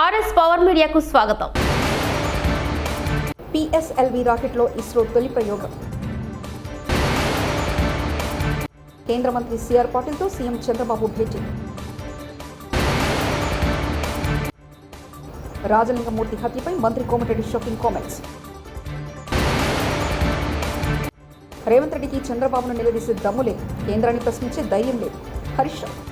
RS power మీడియాకు స్వాగతం. PSLV రాకెట్లో ISRO తొలి ప్రయోగం. కేంద్ర మంత్రి సిఆర్ పాటిల్తో సీఎం చంద్రబాబు భేటీ. రాజలింగమూర్తి హత్యపై మంత్రి కోమటిరెడ్డి షాకింగ్ కామెంట్స్. రేవంత్ రెడ్డికి చంద్రబాబును నిలదీసే దమ్ము లేదు. కేంద్రాన్ని ప్రశ్నించే ధైర్యం లేదు. Harish Rao.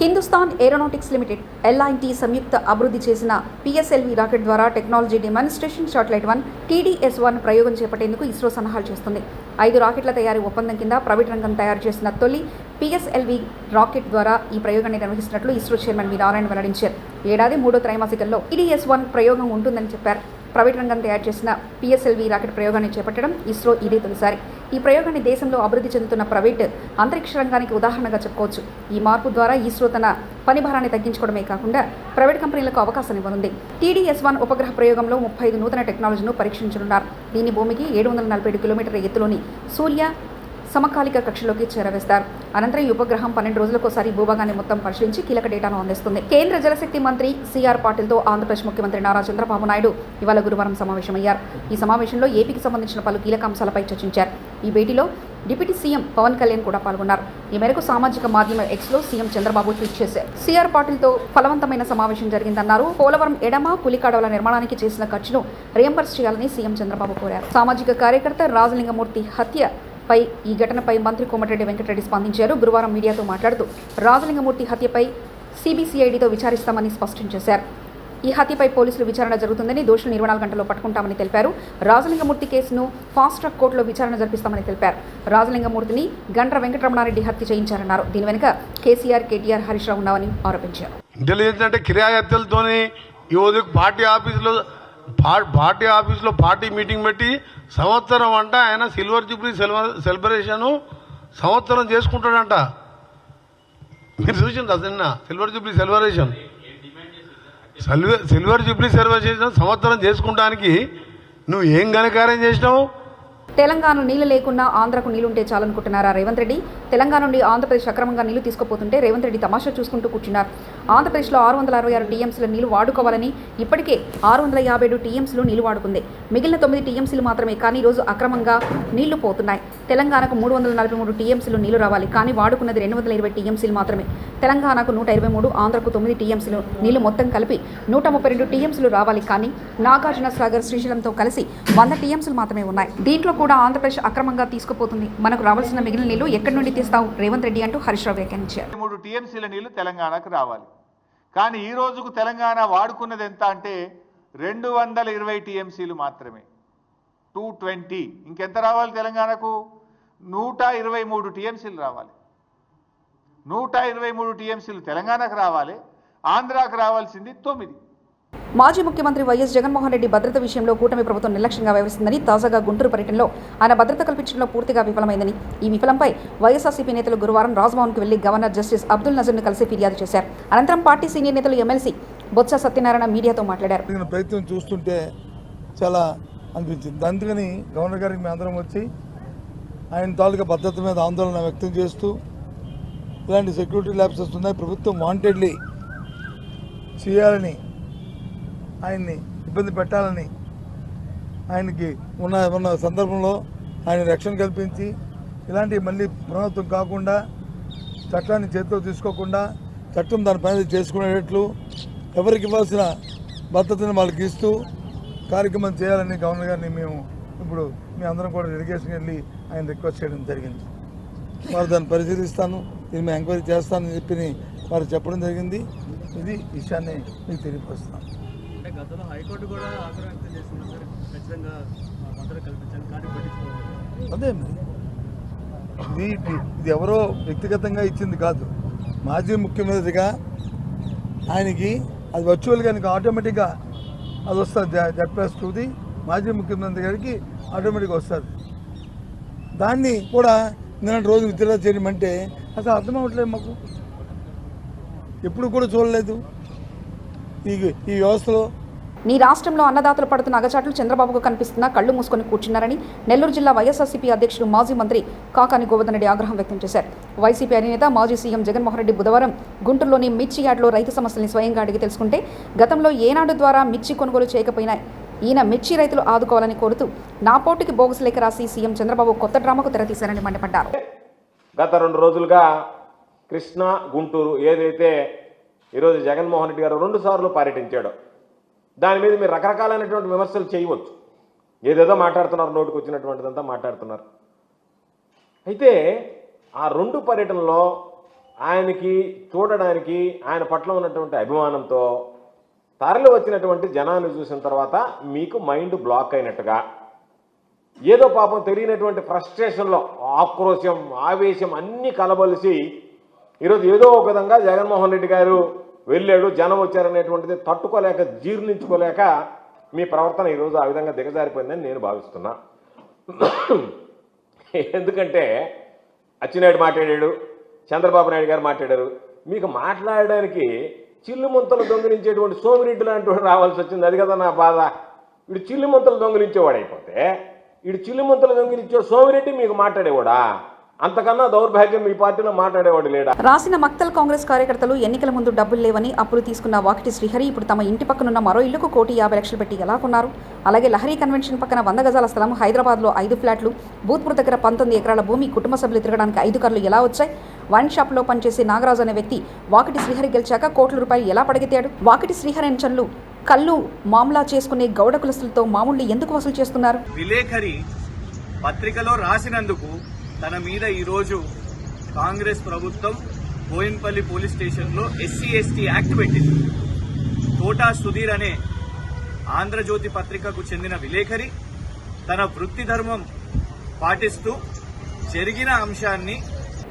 Hindustan aeronautics limited LIT సంయుక్త అభివృద్ధి చేసిన పిఎస్ఎల్వి రాకెట్ ద్వారా technology demonstration satellite one TDS one ప్రయోగం చేపట్టేందుకు ఇస్రో సన్నాహాలు చేస్తుంది. ఐదు రాకెట్ల తయారీ ఒప్పందం కింద ప్రైవేట్ రంగం తయారు చేసిన తొలి పిఎస్ఎల్వి రాకెట్ ద్వారా ఈ ప్రయోగాన్ని నిర్వహిస్తున్నట్లు ఇస్రో చైర్మన్ వి నారాయణ వెల్లడించారు. ఏడాది మూడో త్రైమాసికంలో టీడీఎస్ వన్ ప్రయోగం ఉంటుందని చెప్పారు. ప్రైవేట్ రంగం తయారు చేసిన పిఎస్ఎల్వి రాకెట్ ప్రయోగాన్ని చేపట్టడం ఇస్రో ఇదే తొలిసారి. ఈ ప్రయోగాన్ని దేశంలో అభివృద్ధి చెందుతున్న ప్రైవేట్ అంతరిక్ష రంగానికి ఉదాహరణగా చెప్పుకోవచ్చు. ఈ మార్పు ద్వారా ఇస్రో తన పని భారాన్ని తగ్గించుకోవడమే కాకుండా ప్రైవేట్ కంపెనీలకు అవకాశం ఇవ్వనుంది. టీడీఎస్ వన్ ఉపగ్రహ ప్రయోగంలో ముప్పై ఐదు నూతన టెక్నాలజీను పరీక్షించనున్నారు. దీని భూమికి ఏడు వందల నలభై ఏడు కిలోమీటర్ల ఎత్తులోని సూర్య సమకాలిక కక్షలోకి చేరవేస్తారు. అనంతరం ఈ ఉపగ్రహం పన్నెండు రోజులకోసారి భూభాగాన్ని మొత్తం పరిశీలించి కీలక డేటాను అందిస్తుంది. కేంద్ర జలశక్తి మంత్రి సిఆర్ పాటిల్తో ఆంధ్రప్రదేశ్ ముఖ్యమంత్రి నారా చంద్రబాబు నాయుడు ఇవాళ గురువారం సమావేశమయ్యారు. ఈ సమావేశంలో ఏపీకి సంబంధించిన పలు కీలక అంశాలపై చర్చించారు. ఈ భేటీలో డిప్యూటీ సీఎం పవన్ కళ్యాణ్ కూడా పాల్గొన్నారు. ఈ మేరకు సామాజిక మాధ్యమ ఎక్స్లో సీఎం చంద్రబాబు ట్వీట్ చేశారు. సిఆర్ పాటిల్తో ఫలవంతమైన సమావేశం జరిగిందన్నారు. పోలవరం ఎడమ పులికాడవల నిర్మాణానికి చేసిన ఖర్చును రియంబర్స్ చేయాలని సీఎం చంద్రబాబు కోరారు. సామాజిక కార్యకర్త రాజలింగమూర్తి హత్య పై ఈ ఘటనపై మంత్రి కోమటిరెడ్డి వెంకటరెడ్డి స్పందించారు. గురువారం మీడియాతో మాట్లాడుతూ రాజలింగమూర్తి హత్యపై సిబిసిఐడితో విచారిస్తామని స్పష్టం చేశారు. ఈ హత్యపై పోలీసులు విచారణ జరుగుతుందని దోషులు ఇరవై నాలుగు గంటల్లో పట్టుకుంటామని తెలిపారు. రాజలింగమూర్తి కేసును ఫాస్ట్ ట్రాక్ కోర్టులో విచారణ జరిపిస్తామని తెలిపారు. రాజలింగమూర్తిని గండ్ర వెంకటరమణారెడ్డి హత్య చేయించారన్నారు. దీని వెనుక కేసీఆర్ కేటీఆర్ హరీష్ రావు ఉన్నామని ఆరోపించారు. ఈ పార్టీ ఆఫీసులో పార్టీ ఆఫీస్లో పార్టీ మీటింగ్ పెట్టి సంవత్సరం అంట ఆయన సిల్వర్ జూబ్లీ సెలబ్రేషను సెలబ్రేషన్ సంవత్సరం చేసుకుంటాడంట. మీరు చూసింది నిన్న silver jubilee celebration? Silver silver jubilee celebration సంవత్సరం చేసుకుంటానికి నువ్వు ఏం ఘనకార్యం చేసినావు? తెలంగాణ నీళ్ళు లేకున్నా ఆంధ్రకు నీళ్ళుంటే చాలనుకుంటున్నారా రేవంత్ రెడ్డి? తెలంగాణ నుండి ఆంధ్రప్రదేశ్ అక్రమంగా నీళ్ళు తీసుకుపోతుంటే రేవంత్ రెడ్డి తమాషా చూసుకుంటూ కూర్చున్నారు. ఆంధ్రప్రదేశ్లో ఆరు వందల అరవై ఆరు టీఎంసీల నీళ్ళు వాడుకోవాలని ఇప్పటికే ఆరు వందల యాభై ఏడు టీఎంసీలు నీళ్ళు వాడుకుంది. మిగిలిన తొమ్మిది టీఎంసీలు మాత్రమే కానీ ఈరోజు అక్రమంగా నీళ్ళు పోతున్నాయి. తెలంగాణకు మూడు వందల నలభై మూడు టీఎంసీలు నీళ్ళు రావాలి కానీ వాడుకున్నది రెండు వందల ఇరవై టీఎంసీలు మాత్రమే. తెలంగాణకు నూట ఇరవై మూడు ఆంధ్రకు తొమ్మిది టీఎంసీలు నీళ్ళు మొత్తం కలిపి నూట ముప్పై రెండు టీఎంసీలు రావాలి కానీ నాగార్జున సాగర్ శ్రీశైలంతో కలిసి వంద టీఎంసీలు మాత్రమే ఉన్నాయి. దీంట్లో కూడా ఆంధ్రప్రదేశ్ అక్రమంగా తీసుకుపోతుంది. మనకు రావాల్సిన మిగిలిన నీళ్ళు ఎక్కడి నుండి తీస్తావు? రేవంత్ రెడ్డి అంటూ హరీష్ రావు వ్యాఖ్యానించారు. మూడు టీఎంసీల నీళ్ళు తెలంగాణకు రావాలి. కానీ ఈ రోజుకు తెలంగాణ వాడుకున్నది ఎంత అంటే రెండు వందల ఇరవై టీఎంసీలు మాత్రమే. Two twenty. ఇంకెంత రావాలి తెలంగాణకు? నూట ఇరవై మూడు టీఎంసీలు రావాలి. నూట ఇరవై మూడు టీఎంసీలు తెలంగాణకు రావాలి. ఆంధ్రాకు రావాల్సింది తొమ్మిది. మాజీ ముఖ్యమంత్రి వైఎస్ జగన్మోహన్ రెడ్డి భద్రత విషయంలో కూటమి ప్రభుత్వం నిర్లక్ష్యంగా వ్యవహరిస్తుందని తాజాగా గుంటూరు పర్యటనలో ఆయన భద్రత కల్పించడంలో పూర్తిగా విఫలమైందని ఈ విఫలంపై వైఎస్ఆర్సీపీ నేతలు గురువారం రాజ్భవన్కు వెళ్ళి గవర్నర్ జస్టిస్ అబ్దుల్ నజర్ను కలిసి ఫిర్యాదు చేశారు. అనంతరం పార్టీ సీనియర్ నేతలు ఎమ్మెల్సీ బొత్స సత్యనారాయణ మీడియాతో మాట్లాడారు. జరిగిన ప్రయత్నం చూస్తుంటే చాలా అనిపించింది. అందుకని గవర్నర్ గారికి మేము వచ్చి ఆయన తాలూకా భద్రత మీద ఆందోళన వ్యక్తం చేస్తూ ఇలాంటి సెక్యూరిటీ ల్యాబ్స్ వస్తున్నాయి. ప్రభుత్వం వాంటెడ్లీ చేయాలని ఆయన్ని ఇబ్బంది పెట్టాలని ఆయనకి ఉన్న ఉన్న సందర్భంలో ఆయన రక్షణ కల్పించి ఇలాంటివి మళ్ళీ పునరావృతం కాకుండా చట్టాన్ని చేతిలో తీసుకోకుండా చట్టం దాని పని చేసుకునేటట్లు ఎవరికి ఇవ్వాల్సిన భద్రతను వాళ్ళకి ఇస్తూ కార్యక్రమం చేయాలని గవర్నర్ గారిని మేము ఇప్పుడు మీ అందరం కూడా డెలిగేషన్కి వెళ్ళి ఆయన రిక్వెస్ట్ చేయడం జరిగింది. వారు దాన్ని పరిశీలిస్తాను దీని మేము ఎంక్వైరీ చేస్తానని చెప్పి వారు చెప్పడం జరిగింది. ఇది విషయాన్ని మీకు తెలియపరుస్తున్నాను అంటే గతంలో హైకోర్టు కూడా ఆగ్రహం వ్యక్తం చేసింది సార్ ఖచ్చితంగా భద్రత కల్పించాలి కానీ పట్టించుకోవాలి అదే ఇది ఇది- ఎవరో వ్యక్తిగతంగా ఇచ్చింది కాదు. మాజీ ముఖ్యమంత్రిగా ఆయనకి అది వర్చువల్గా ఆయనకి ఆటోమేటిక్గా అది వస్తుంది జడ్పీఎస్ టూది మాజీ ముఖ్యమంత్రి గారికి ఆటోమేటిక్గా వస్తుంది. దాన్ని కూడా నిన్న రోజు విత్డ్రా చేయమంటే అసలు అర్థం అవ్వట్లేదు మాకు. ఎప్పుడు కూడా చూడలేదు. ఈ ఈ వ్యవస్థలో నీ రాష్ట్రంలో అన్నదాతలు పడుతున్న అగచాట్లు చంద్రబాబుకు కనిపిస్తున్నా కళ్ళు మూసుకొని కూర్చున్నారని నెల్లూరు జిల్లా వైఎస్ఆర్సీపీ అధ్యక్షుడు మాజీ మంత్రి కాకాని గోవర్ధన్ రెడ్డి ఆగ్రహం వ్యక్తం చేశారు. వైసీపీ అధినేత మాజీ సీఎం జగన్మోహన్ రెడ్డి బుధవారం గుంటూరులోని మిర్చి యార్డ్లో రైతు సమస్యల్ని స్వయంగా అడిగి తెలుసుకుంటే గతంలో ఏనాడు ద్వారా మిర్చి కొనుగోలు చేయకపోయినా ఈయన మిర్చి రైతులు ఆదుకోవాలని కోరుతూ నా పోటీకి బోగస్ లేఖ రాసి సీఎం చంద్రబాబు కొత్త డ్రామాకు తెరతీశారని మండిపడ్డారు. గత రెండు రోజులుగా కృష్ణా గుంటూరు ఏదైతే ఈరోజు జగన్మోహన్ రెడ్డి గారు రెండు సార్లు పర్యటించాడో దాని మీద మీరు రకరకాలైనటువంటి విమర్శలు చేయవచ్చు. ఏదేదో మాట్లాడుతున్నారు నోటుకు వచ్చినటువంటిదంతా మాట్లాడుతున్నారు. అయితే ఆ రెండు పర్యటనలో ఆయనకి చూడడానికి ఆయన పట్ల ఉన్నటువంటి అభిమానంతో తరలి వచ్చినటువంటి జనాన్ని చూసిన తర్వాత మీకు మైండ్ బ్లాక్ అయినట్టుగా ఏదో పాపం తెలియనటువంటి ఫ్రస్ట్రేషన్లో ఆక్రోశం ఆవేశం అన్నీ కలబలిసి ఈరోజు ఏదో ఒక విధంగా జగన్మోహన్ రెడ్డి గారు వెళ్ళాడు జనం వచ్చారనేటువంటిది తట్టుకోలేక జీర్ణించుకోలేక మీ ప్రవర్తన ఈరోజు ఆ విధంగా దిగజారిపోయిందని నేను భావిస్తున్నా. ఎందుకంటే అచ్చినాయుడు మాట్లాడాడు చంద్రబాబు నాయుడు గారు మాట్లాడారు. మీకు మాట్లాడడానికి చిల్లు ముంతలు దొంగిలించేటువంటి సోమిరెడ్డి లాంటి వాడు రావాల్సి వచ్చింది. అది కదా నా బాధ. వీడు చిల్లు ముంతలు దొంగిలించేవాడు అయిపోతే వీడు చిల్లు ముంతలు దొంగిలించే సోమిరెడ్డి మీకు మాట్లాడేవాడా? అంతకన్నా దౌర్భాగ్యం మీ పార్టీలో మాట్లాడేవాడు లేడా? రాసిన మక్తల్ కాంగ్రెస్ కార్యకర్తలు ఎన్నికల ముందు డబ్బులు లేవని అప్పులు తీసుకున్న వాకిటి శ్రీహరి ఇప్పుడు తమ ఇంటి పక్కనున్న మరో ఇల్లుకు కోటి యాభై లక్షలు పెట్టి ఎలా కొన్నారు? అలాగే లహరి కన్వెన్షన్ పక్కన వంద గజాల స్థలం హైదరాబాద్లో ఐదు ఫ్లాట్లు భూత్పూర్ దగ్గర పంతొమ్మిది ఎకరాల భూమి కుటుంబ సభ్యులు తిరగడానికి ఐదు కార్లు ఎలా వచ్చాయి? వైన్ షాప్లో పనిచేసే నాగరాజు అనే వ్యక్తి వాకిటి శ్రీహరి గెలిచాక కోట్ల రూపాయలు ఎలా పడగెత్తాడు? వాకిటి శ్రీహరి అంచన్లు కళ్ళు మామలా చేసుకునే గౌడ కులస్తులతో మామూలు ఎందుకు వసూలు చేస్తున్నారు? విలేఖరి పత్రికలో రాసినందుకు తన మీద ఈరోజు కాంగ్రెస్ ప్రభుత్వం బోయిన్పల్లి పోలీస్ స్టేషన్లో ఎస్సీ ఎస్టీ యాక్ట్ పెట్టింది. తోటా సుధీర్ అనే ఆంధ్రజ్యోతి పత్రికకు చెందిన విలేఖరి తన వృత్తి ధర్మం పాటిస్తూ జరిగిన అంశాన్ని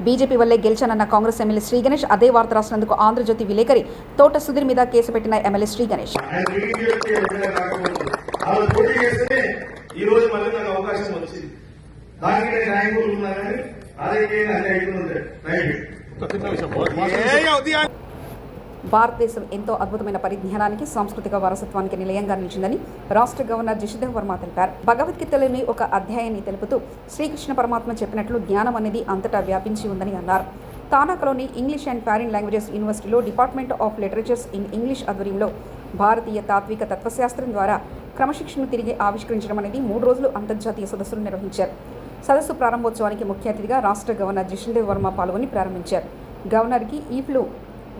బీజేపీ వల్లే గెలిచానన్న కాంగ్రెస్ ఎమ్మెల్యే శ్రీ గణేష్ అదే వార్త రాసినందుకు ఆంధ్రజ్యోతి విలేకరి తోట సుధీర్ మీద కేసు పెట్టిన ఎమ్మెల్యే శ్రీ గణేష్. ఈ రోజు మళ్ళీ నాకు అవకాశం వచ్చింది. దానికి నేను న్యాయమూర్తులు ఉన్నా కానీ రాజకీయంగా అన్ని అయిపోతుంది భారతదేశం ఎంతో అద్భుతమైన పరిజ్ఞానానికి సాంస్కృతిక వారసత్వానికి నిలయంగా నిలిచిందని రాష్ట్ర గవర్నర్ జిషుదేవ్ వర్మ తెలిపారు. భగవద్గీతలోని ఒక అధ్యాయాన్ని తెలుపుతూ శ్రీకృష్ణ పరమాత్మ చెప్పినట్లు జ్ఞానం అనేది అంతటా వ్యాపించి ఉందని అన్నారు. తానాకలోని ఇంగ్లీష్ అండ్ ఫారిన్ లాంగ్వేజెస్ యూనివర్సిటీలో department of literatures in English ఆధ్వర్యంలో భారతీయ తాత్విక తత్వశాస్త్రం ద్వారా క్రమశిక్షణను తిరిగి ఆవిష్కరించడం అనేది మూడు రోజులు అంతర్జాతీయ సదస్సులు నిర్వహించారు. సదస్సు ప్రారంభోత్సవానికి ముఖ్య అతిథిగా రాష్ట్ర గవర్నర్ జిషుదేవ్ వర్మ పాల్గొని ప్రారంభించారు. గవర్నర్కి EFLU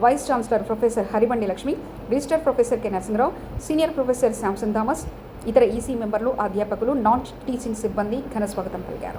vice chancellor professor Haribandi Lakshmi register professor K. Narasimha Rao senior professor Samson Thomas ఇతర ఈసీ మెంబర్లు అధ్యాపకులు నాన్ టీచింగ్ సిబ్బంది ఘన స్వాగతం పలికారు.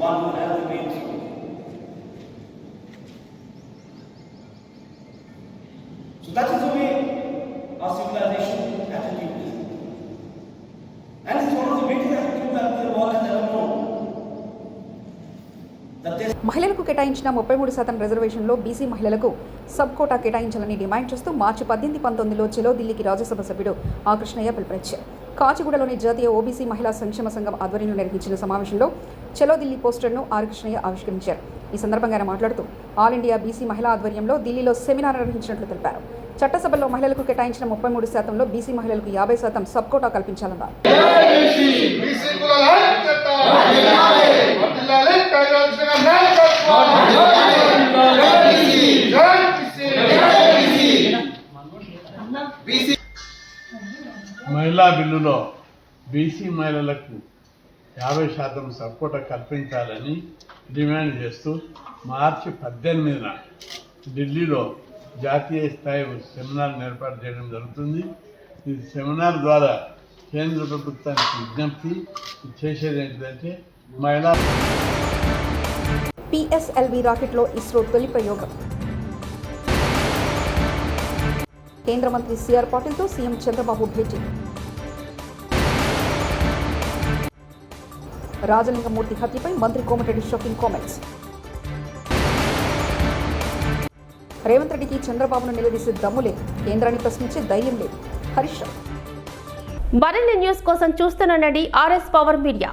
one who has been through. So that is the way our civilization attitude is. And it's one of the greatest attitudes that the world has ever known. That they మహిళలకు కేటాయించిన ముప్పై మూడు శాతం రిజర్వేషన్లో బీసీ మహిళలకు సబ్ కోటా కేటాయించాలని demand చేస్తూ మార్చి పద్దెనిమిది పంతొమ్మిదిలో చెలో ఢిల్లీకి రాజ్యసభ సభ్యుడు ఆ కృష్ణయ్య పిలుపునిచ్చారు కాచిగూడలోని జాతీయ ఓబీసీ మహిళా సంక్షేమ సంఘం ఆధ్వర్యంలో నిర్వహించిన సమావేశంలో చలో ఢిల్లీ పోస్టర్ను ఆర్ కృష్ణయ్య ఆవిష్కరించారు. ఈ సందర్భంగా ఆయన మాట్లాడుతూ ఆల్ ఇండియా బీసీ మహిళా ఆధ్వర్యంలో ఢిల్లీలో సెమినార్ నిర్వహించినట్లు తెలిపారు. చట్టసభలో మహిళలకు కేటాయించిన ముప్పై మూడు శాతంలో బీసీ మహిళలకు యాభై శాతం సబ్ కోటా కల్పించాలన్నారు బిల్లులో బీసీ మహిళలకు యాభై శాతం సపోర్ట్ కల్పించాలని డిమాండ్ చేస్తూ మార్చి పద్దెనిమిదిన ఢిల్లీలో జాతీయ స్థాయి సెమినార్ ఏర్పాటు చేయడం జరుగుతుంది. ఈ సెమినార్ ద్వారా కేంద్ర ప్రభుత్వానికి విజ్ఞప్తి చేసేది ఏంటంటే మహిళా పిఎస్ఎల్వి రాకెట్లో ఇస్రో తొలి ప్రయోగం. కేంద్ర మంత్రి సిఆర్ పాటిల్తో సీఎం చంద్రబాబు భేటీ. రాజలింగమూర్తి హత్యపై మంత్రి కోమటిరెడ్డి షాకింగ్ కామెంట్స్. రేవంత్ రెడ్డికి చంద్రబాబును నిలదీసే దమ్ము లేదు. కేంద్రాన్ని ప్రశ్నించే ధైర్యం లేదు. హరీష్ మరిన్ని న్యూస్ కోసం చూస్తూనండి ఆర్ఎస్ పవర్ మీడియా.